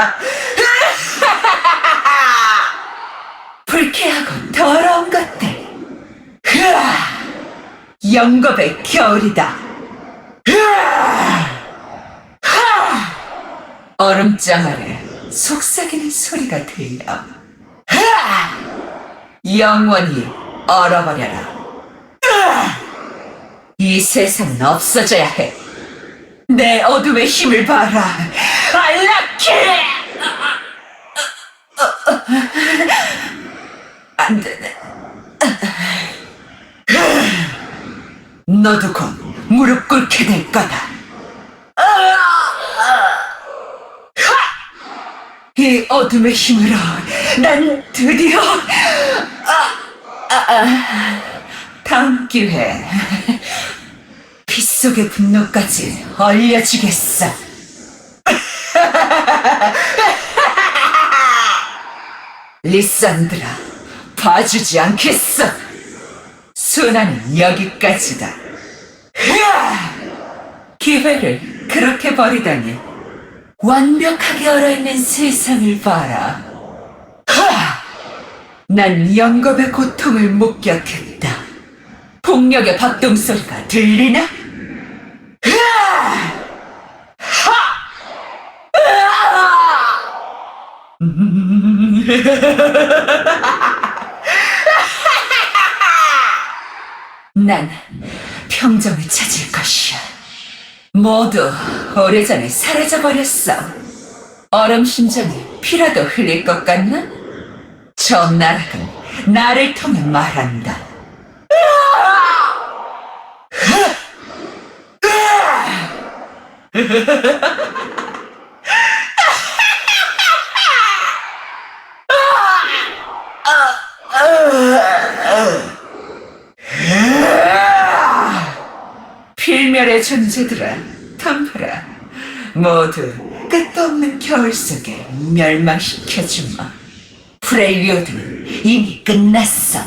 불쾌하고 더러운 것들. 흐아! 영겁의 겨울이다. 흐아! 하! 얼음장 아래 속삭이는 소리가 들려. 흐아! 영원히 얼어버려라. 으아! 이 세상은 없어져야 해. 내 어둠의 힘을 봐라. 알라키! 안 되네. 너도 곧 무릎 꿇게 될 거다. 이 어둠의 힘으로 난 드디어 아, 아, 아. 다음 기회 빗속의 분노까지 얼려주겠어. 리산드라, 봐주지 않겠어. 순환은 여기까지다. 흐아! 기회를 그렇게 버리다니. 완벽하게 얼어있는 세상을 봐라. 하! 난 영겁의 고통을 목격했다. 폭력의 박동 소리가 들리나? 으아! 하! 으아! 음. 난 평정을 찾을 것이야. 모두 오래전에 사라져버렸어. 얼음 심장에 피라도 흘릴 것 같나? 저 나락은 나를 통해 말한다. 필멸의 존재들아, 덤벼라. 모두 끝도 없는 겨울 속에 멸망시켜주마. 프레이리오드는 이미 끝났어.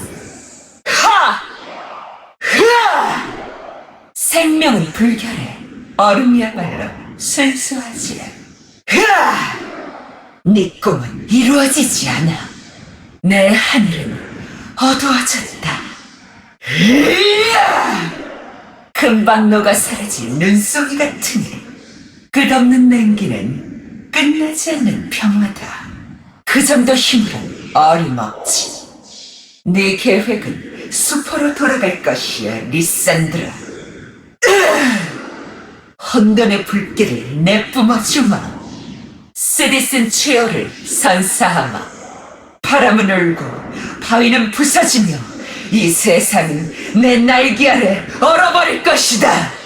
하! 흐아! 생명은 불결해. 얼음이야말로 순수하지. 흐아! 네 꿈은 이루어지지 않아. 내 하늘은 어두워졌다. 으아! 금방 녹아 사라질 눈송이 같으니 끝없는 냉기는 끝나지 않는 평화다. 그 정도 힘으론 어림없지. 네 계획은 수포로 돌아갈 것이야, 리산드라. 혼돈의 불길을 내뿜어 주마. 세디슨 치어를 선사하마. 바람은 울고 바위는 부서지며 이 세상은 내 날개 아래 얼어버릴 것이다.